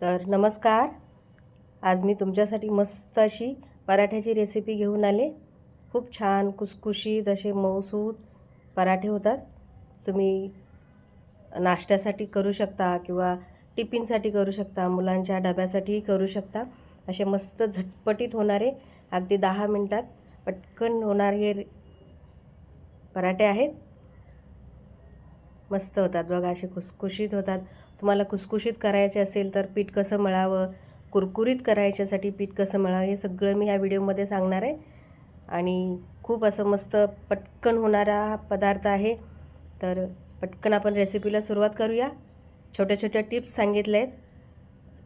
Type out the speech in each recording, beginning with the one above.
तर नमस्कार. आज मी तुमच्यासाठी मस्त अशी पराठ्याची रेसिपी घेऊन आले. खूप छान कुसकुशीत असे मऊसूत पराठे होतात. तुम्ही नाश्त्यासाठी करू शकता किंवा टिफिनसाठी करू शकता मुलांच्या डब्यासाठीही करू शकता. असे मस्त झटपटीत होणारे अगदी दहा मिनटात पटकन होणारे रे- पराठे आहेत. मस्त होतात बघा असे खुसखुशीत होतात. तुम्हाला खुसखुशीत करायचे असेल तर पीठ कसं मळावं कुरकुरीत करायच्यासाठी पीठ कसं मळावं हे सगळं मी ह्या व्हिडिओमध्ये सांगणार आहे. आणि खूप असं मस्त पटकन होणारा हा पदार्थ आहे. तर पटकन आपण रेसिपीला सुरुवात करूया. छोट्या छोट्या टिप्स सांगितले आहेत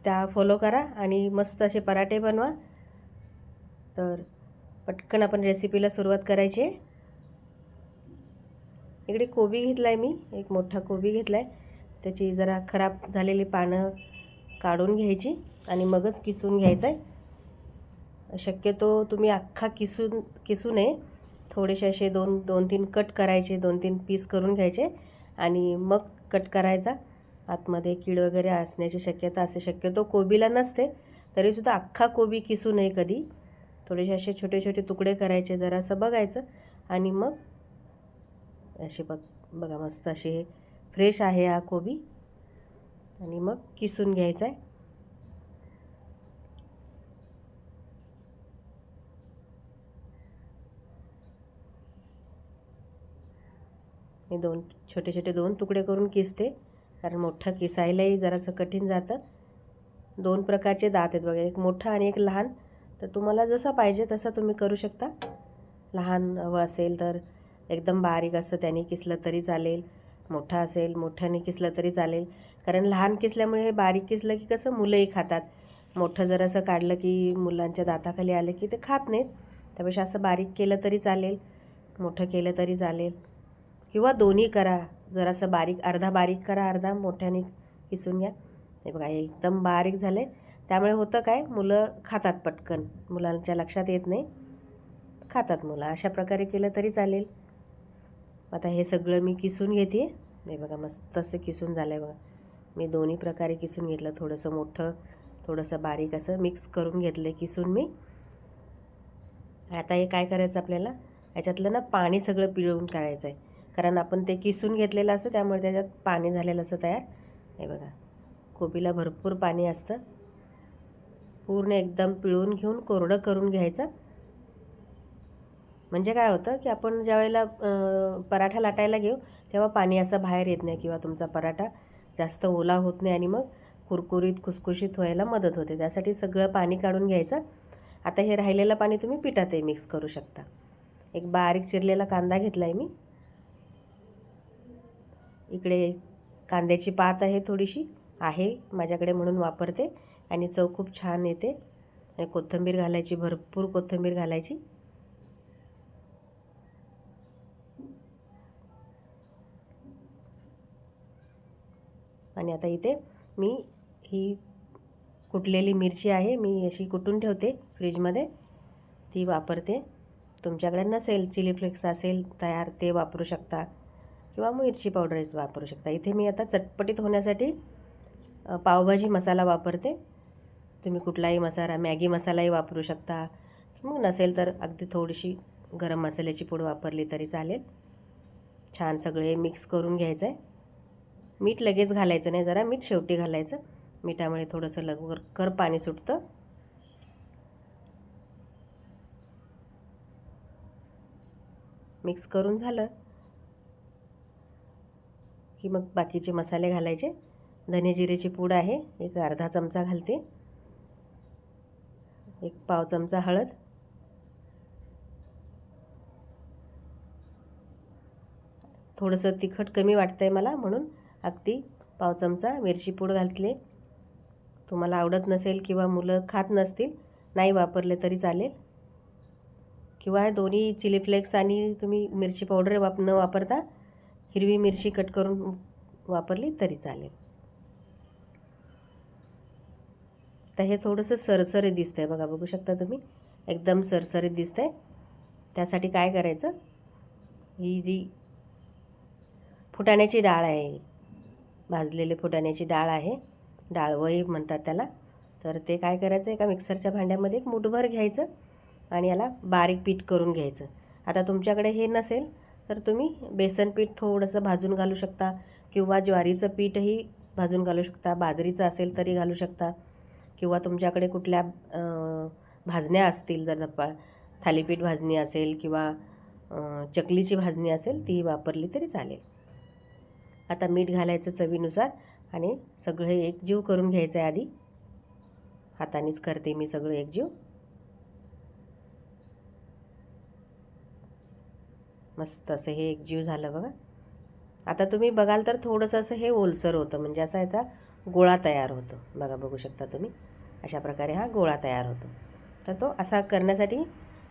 त्या फॉलो करा आणि मस्त असे पराठे बनवा. तर पटकन आपण रेसिपीला सुरुवात करायची आहे. इकडे कोबी घेतला आहे मी एक मोठा कोबी घेतला आहे त्याची जरा खराब झालेली पानं काढून घ्यायची आणि मगच किसून घ्यायचं आहे शक्यतो तुम्ही अख्खा किसून किसू नये. थोडेसे असे दोन दोन तीन कट करायचे दोन तीन पीस करून घ्यायचे आणि मग कट करायचा. आतमध्ये कीड वगैरे असण्याची शक्यता असे शक्यतो कोबीला नसते तरीसुद्धा अख्खा कोबी किसू नये कधी. थोडेसे असे छोटे छोटे तुकडे करायचे जरासं बघायचं आणि मग असे बघ बघा मस्त असे फ्रेश आहे हा कोबी. आणि मग किसून घ्यायचा आहे मी दोन छोटे छोटे दोन तुकडे करून किसते. कारण मोठं किसायलाही जरासं कठीण जातं. दोन प्रकारचे दात आहेत बघा एक मोठा आणि एक लहान. तर तुम्हाला जसं पाहिजे तसं तुम्ही करू शकता. लहान हवं असेल तर एकदम बारीक असं त्याने किसलं तरी चालेल. मोठा असेल मोठ्याने किसलं तरी चालेल. कारण लहान किसल्यामुळे हे बारीक किसलं की कसं मुलंही खातात. मोठं जर असं काढलं की मुलांच्या दाताखाली आलं की ते खात नाहीत. त्यापेक्षा असं बारीक केलं तरी चालेल मोठं केलं तरी चालेल. किंवा दोन्ही करा. जरासं बारीक अर्धा बारीक करा अर्धा मोठ्याने किसून घ्या. हे बघा एकदम बारीक झाले त्यामुळे होतं काय मुलं खातात पटकन. मुलांच्या लक्षात येत नाही. खातात मुलं. अशा प्रकारे केलं तरी चालेल. आता हे सगळं मी किसून घेते. हे बघा मस्त असं किसून झालं आहे बघा. मी दोन्ही प्रकारे किसून घेतलं. थोडंसं मोठं थोडंसं बारीक असं मिक्स करून घेतलं किसून मी. आता हे काय करायचं आपल्याला? याच्यातलं ना पाणी सगळं पिळवून काढायचं आहे कारण आपण ते किसून घेतलेलं असतं त्यामुळे त्याच्यात पाणी झालेलं असं तयार. हे बघा कोबीला भरपूर पाणी असतं. पूर्ण एकदम पिळून घेऊन कोरडं करून घ्यायचं. म्हणजे काय होतं की आपण ज्या वेळेला पराठा लाटायला घेऊ तेव्हा पाणी असं बाहेर येत नाही किंवा तुमचा पराठा जास्त ओला होत नाही आणि मग कुरकुरीत खुसखुशीत व्हायला मदत होते. त्यासाठी सगळं पाणी काढून घ्यायचं. आता हे राहिलेलं पाणी तुम्ही पिठातही मिक्स करू शकता. एक बारीक चिरलेला कांदा घेतला आहे मी. इकडे कांद्याची पात आहे थोडीशी. आहे माझ्याकडे म्हणून वापरते आणि चव खूप छान येते. आणि कोथिंबीर घालायची भरपूर कोथिंबीर घालायची. आणि आता इथे मी ही कुटलेली मिरची आहे मी अशी कुटून ठेवते फ्रीजमध्ये. ती वापरते. तुमच्याकडे नसेल चिली फ्लेक्स असेल तयार ते वापरू शकता. किंवा मिरची पावडरच वापरू शकता. इथे मी आता चटपटीत होण्यासाठी पावभाजी मसाला वापरते. तुम्ही कुठलाही मसाला मॅगी मसालाही वापरू शकता. मग नसेल तर अगदी थोडीशी गरम मसाल्याची पूड वापरली तरी चालेल. छान सगळे मिक्स करून घ्यायचं आहे मीठ लगेच घालायचं नाही जरा मीठ शेवटी घालायचं. मिठामुळे थोडंसं लवकर पाणी सुटतं. मिक्स करून झालं. की मग बाकीचे मसाले घालायचे. धने जिरेची पूड आहे एक अर्धा चमचा घालते. एक पाव चमचा हळद. थोडंसं तिखट कमी वाटतं आहे मला म्हणून अगदी पाव चमचा मिरची पूड घातले. तुम्हाला आवडत नसेल किंवा मुलं खात नसतील नाही वापरले तरी चालेल. किंवा हे दोन्ही चिली फ्लेक्स आणि तुम्ही मिरची पावडर वाप न वापरता हिरवी मिरची कट करून वापरली तरी चालेल. तर हे थोडंसं सरसरीत दिसतं आहे बघा बघू शकता तुम्ही? एकदम सरसरीत दिसतं आहे त्यासाठी काय करायचं? ही जी फुटाण्याची डाळ आहे भाजलेले फुटाण्याची डाळ आहे. डाळवई म्हणतात त्याला. तर ते काय करायचं? एका मिक्सरच्या भांड्यामध्ये एक मुठभर घ्यायचं आणि याला बारीक पीठ करून घ्यायचं. आता तुमच्याकडे हे नसेल तर तुम्ही बेसन पीठ थोडंसं भाजून घालू शकता किंवा ज्वारीचं पीठही भाजून घालू शकता. बाजरीचं असेल तरी घालू शकता. किंवा तुमच्याकडे कुठल्या भाजण्या असतील जर धप्पा थालीपीठ भाजणी असेल किंवा चकलीची भाजणी असेल ती वापरली तरी चालेल. आता मीठ घालायचं चवीनुसार आणि सगळं एकजीव करून घ्यायचं आहे आधी. हातानेच करते मी सगळं एकजीव. मस्त असं हे एकजीव झालं बघा. आता तुम्ही बघाल तर थोडंसं असं हे ओलसर होतं म्हणजे असा याचा गोळा तयार होतो. बघा बघू शकता तुम्ही. अशा प्रकारे हा गोळा तयार होतो. तर तो असा करण्यासाठी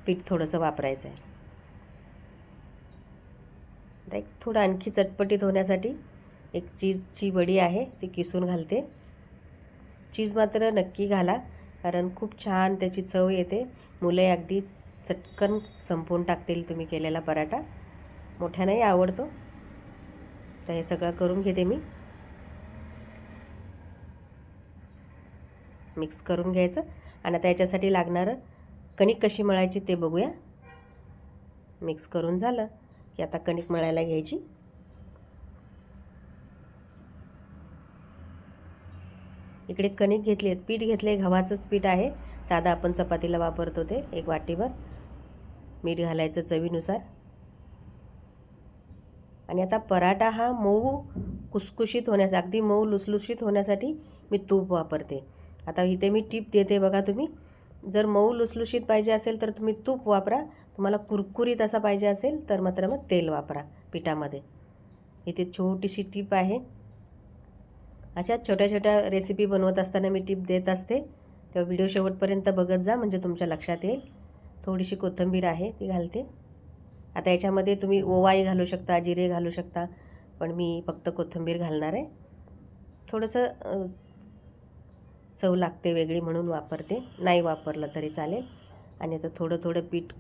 पीठ थोडंसं वापरायचं आहे. आता एक थोडं आणखी चटपटीत होण्यासाठी एक चीजची वडी आहे ती किसून घालते. चीज मात्र नक्की घाला कारण खूप छान त्याची चव येते. मुले अगदी चटकन संपवून टाकतील तुम्ही केलेला पराठा. मोठ्यानाही आवडतो. तर हे सगळं करून घेते मी. मिक्स करून घ्यायचं. आणि आता याच्यासाठी लागणारं कणिक कशी मळायची ते बघूया. मिक्स करून झालं. की आता कणिक मळायला घ्यायची. इकडे कणिक घेतली आहेत. पीठ घेतले गव्हाचंच पीठ आहे. साधा आपण चपातीला वापरतो ते एक वाटीभर. मीठ घालायचं चवीनुसार. आणि आता पराठा हा मऊ कुसकुशीत होण्यास अगदी मऊ लुसलुशीत होण्यासाठी मी तूप वापरते. आता इथे मी टीप देते बघा तुम्ही. जर मऊ लुसलुशीत पाहिजे असेल तर तुम्ही तूप वापरा. तुम्हाला कुरकुरीत असा पाहिजे असेल तर मात्र मग तेल वापरा पिठामध्ये. इथे छोटीशी टीप आहे. अशा छोट्या छोट्या रेसिपी बनवत असताना मी टीप देत असते. तेव्हा व्हिडिओ शेवटपर्यंत बघत जा म्हणजे तुमच्या लक्षात येईल. थोडीशी कोथिंबीर आहे ती घालते. आता याच्यामध्ये तुम्ही ओवाई घालू शकता जिरे घालू शकता पण मी फक्त कोथिंबीर घालणार आहे. थोडंसं चव लागते वेगळी म्हणून वापरते. नाही वापरलं तरी चालेल. आणि आता थोडं थोडं पीठ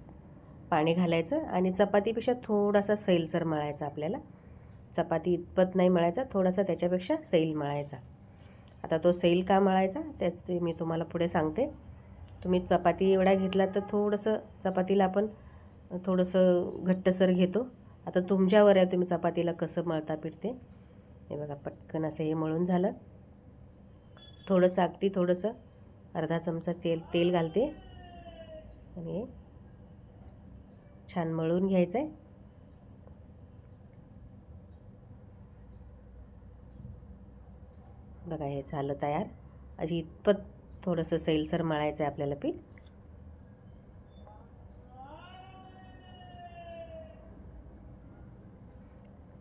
पाणी घालायचं आणि चपातीपेक्षा थोडासा सैलसर मळायचा आपल्याला. चपाती इतपत नाही मळायचा थोडासा त्याच्यापेक्षा सैल मळायचा. आता तो सैल का मळायचा? त्याच ते मी तुम्हाला पुढे सांगते. तुम्ही चपाती एवढा घेतला तर थोडंसं चपातीला आपण थोडंसं घट्टसर घेतो. आता तुमच्यावर आहे तुम्ही चपातीला कसं मळता पीठ हे बघा पटकन असं हे मळून झालं. थोडंसं अगदी थोडंसं अर्धा चमचा तेल तेल घालते. आणि छान मळून घ्यायचं आहे बघा हे झालं तयार. अशी इतपत थोडंसं सैलसर मळायचं आहे आपल्याला पीठ.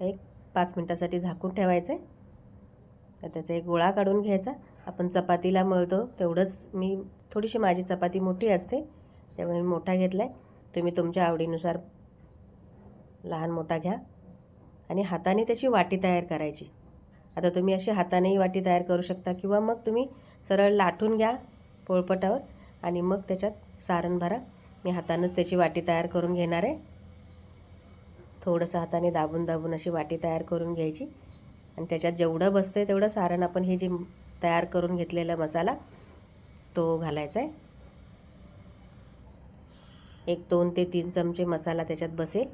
एक पाच मिनटासाठी झाकून ठेवायचं आहे तर त्याचा एक गोळा काढून घ्यायचा. आपण चपातीला मळतो तेवढंच मी थोडीशी माझी चपाती मोठी असते त्यामुळे मी मोठा घेतला आहे तुम्ही तुमच्या आवडीनुसार लहान मोठा घ्या आणि हाताने त्याची वाटी तयार करायची. आता तुम्ही अशी हातानेही वाटी तयार करू शकता किंवा मग तुम्ही सरळ लाटून घ्या पोळपटावर आणि मग त्याच्यात सारण भरा. मी हातानंच त्याची वाटी तयार करून घेणार आहे. थोडंसं हाताने दाबून दाबून अशी वाटी तयार करून घ्यायची. आणि त्याच्यात जेवढं बसतं आहे तेवढं सारण आपण हे जे तयार करून घेतलेला मसाला तो घालायचा आहे. एक दोन ते तीन चमचे मसाला त्याच्यात बसेल.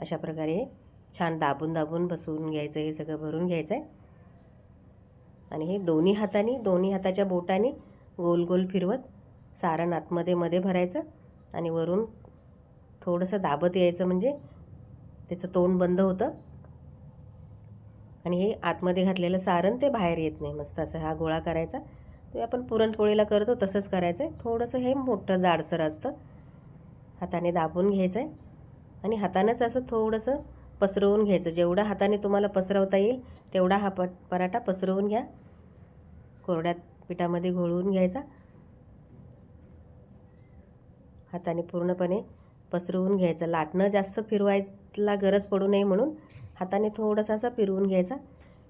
अशा प्रकारे छान दाबून दाबून बसवून घ्यायचं हे सगळं भरून घ्यायचं आहे आणि हे दोन्ही हाताने दोन्ही हाताच्या बोटाने गोल गोल फिरवत सारण आतमध्ये मध्ये भरायचं आणि वरून थोडंसं दाबत यायचं म्हणजे त्याचं तोंड बंद होतं. आणि हे आतमध्ये घातलेलं सारण ते बाहेर येत नाही. मस्त असं हा गोळा करायचा. ते आपण पुरणपोळीला करतो तसंच करायचं आहे थोडंसं हे मोठं जाडसर असतं. हाताने दाबून घ्यायचं आहे आणि हातानंच असं थोडंसं पसरवून घ्यायचं. जेवढा हाताने तुम्हाला पसरवता येईल तेवढा हा प पराठा पसरवून घ्या. कोरड्या पिठामध्ये घोळवून घ्यायचा. हाताने पूर्णपणे पसरवून घ्यायचं. लाटणं जास्त फिरवायला गरज पडू नये म्हणून हाताने थोडंसं असं फिरवून घ्यायचा.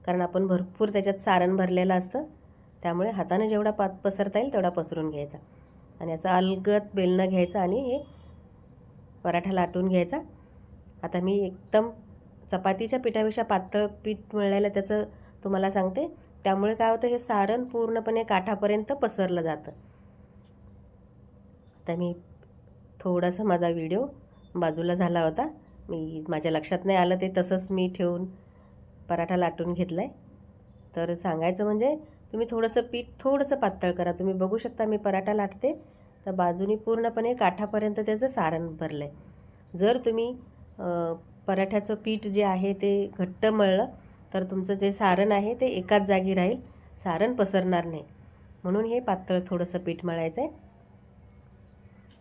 कारण आपण भरपूर त्याच्यात सारण भरलेलं असतं. त्यामुळे हाताने जेवढा पात पसरता येईल तेवढा पसरून घ्यायचा. आणि असं अलगद बेलणं घ्यायचं आणि हे पराठा लाटून घ्यायचा. आता मी एकदम चपातीच्या पिठापेक्षा पातळ पीठ मिळायला त्याचं तुम्हाला सांगते. त्यामुळे काय होतं हे सारण पूर्णपणे काठापर्यंत पसरलं जातं. आता मी थोडासा माझा व्हिडिओ बाजूला झाला होता. मी माझ्या लक्षात नाही आलं ते तसंच मी ठेवून पराठा लाटून घेतला आहे तर सांगायचं म्हणजे तुम्ही थोडंसं पीठ थोडंसं पातळ करा. तुम्ही बघू शकता मी पराठा लाटते. तर बाजूनी पूर्णपणे काठापर्यंत त्याचं सारण भरलं आहे जर तुम्ही पराठ्याचं पीठ जे आहे ते घट्ट मळलं तर तुमचं जे सारण आहे ते एकाच जागी राहील. सारण पसरणार नाही. म्हणून हे पातळ थोडंसं पीठ मळायचं आहे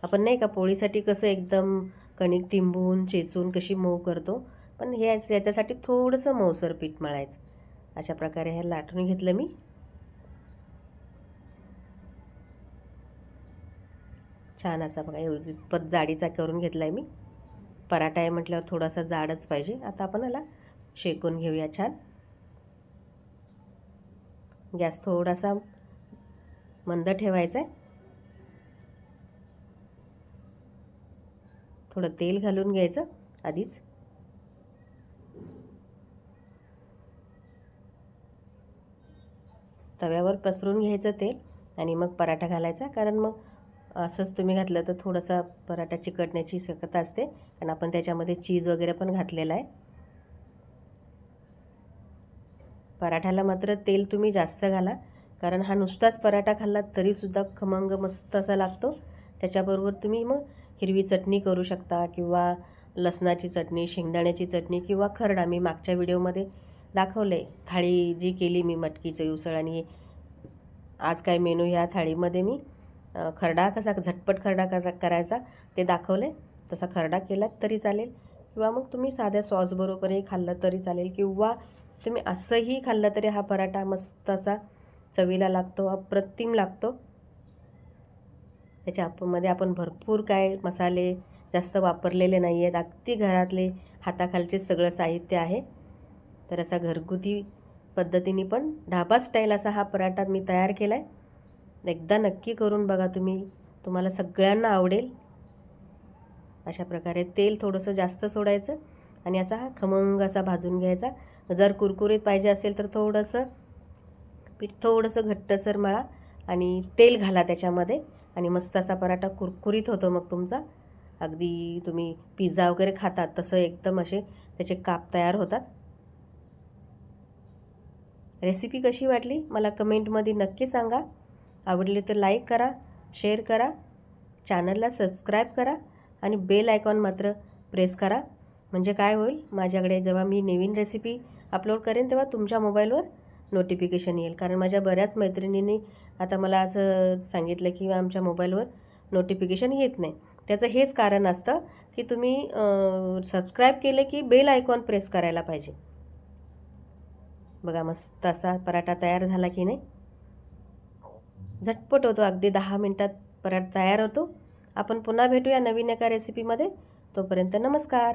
आपण नाही का पोळीसाठी कसं एकदम कणिक तिंबून चेचून कशी मऊ करतो? पण हे याच्यासाठी थोडंसं मऊसर पीठ मळायचं. अशा प्रकारे हे लाटून घेतलं मी. छान असा बघा इतपत जाडीचा करून घेतला आहे मी. पराठा आहे म्हटल्यावर थोडासा जाडच पाहिजे. आता आपण याला शेकून घेऊया छान. गॅस थोडासा मंद ठेवायचा आहे थोडं तेल घालून घ्यायचं आधीच. तव्यावर पसरून घ्यायचं तेल आणि मग पराठा घालायचा. कारण मग असंच तुम्ही घातलं तर थोडासा पराठा चिकटण्याची शक्यता असते. कारण आपण त्याच्यामध्ये चीज वगैरे पण घातलेला आहे. पराठ्याला मात्र तेल तुम्ही जास्त घाला. कारण हा नुसताच पराठा खाल्ला तरीसुद्धा खमंग मस्त असा लागतो. त्याच्याबरोबर तुम्ही मग हिरवी चटणी करू शकता किंवा लसणाची चटणी शेंगदाण्याची चटणी किंवा खरडा मी मागच्या व्हिडिओमध्ये दाखवलं. आहे थाळी जी केली मी मटकीचं उसळ आणि आज काय मेनू ह्या थाळीमध्ये मी खरडा कसा झटपट खरडा करा करायचा ते दाखवलं. आहे तसा खरडा केलात तरी चालेल किंवा मग तुम्ही साध्या सॉसबरोबरही खाल्लं तरी चालेल किंवा तुम्ही असंही खाल्लं तरी हा पराठा मस्त असा चवीला लागतो अप्रतिम लागतो. त्याच्यामध्ये आपण भरपूर काय मसाले जास्त वापरलेले नाही आहेत. अगदी घरातले हाताखालचे सगळं साहित्य आहे. तर असा घरगुती पद्धतीने पण ढाबा स्टाईल असा हा पराठा मी तयार केला आहे एकदा नक्की करून बघा तुम्ही. तुम्हाला सगळ्यांना आवडेल. अशा प्रकारे तेल थोडंसं जास्त सोडायचं आणि असा हा खमंग असा भाजून घ्यायचा. जर कुरकुरीत पाहिजे असेल तर थोडंसं पीठ थोडंसं घट्टसर मळा. आणि तेल घाला त्याच्यामध्ये. आणि मस्त असा पराठा कुरकुरीत होतो मग तुमचा. अगदी तुम्ही पिझ्झा वगैरे खातात तसं एकदम असे त्याचे काप तयार होतात. रेसिपी कशी वाटली? मला कमेंटमध्ये नक्की सांगा. आवडली तर लाईक करा शेअर करा चॅनलला सबस्क्राईब करा आणि बेल आयकॉन मात्र प्रेस करा. म्हणजे काय होईल? माझ्याकडे जेव्हा मी नवीन रेसिपी अपलोड करेन तेव्हा तुमच्या मोबाईलवर नोटिफिकेशन येईल. कारण माझ्या बऱ्याच मैत्रिणींनी आता मला असं सांगितलं की आमच्या मोबाईलवर नोटिफिकेशन येत नाही. त्याचं हेच कारण असतं की तुम्ही सबस्क्राईब केले की बेल आयकॉन प्रेस करायला पाहिजे. बघा मस्त असा पराठा तयार झाला की नाही? झटपट होतो अगदी दहा मिनटात पराठा तयार होतो. आपण पुन्हा भेटूया नवीन एका रेसिपीमध्ये तोपर्यंत नमस्कार.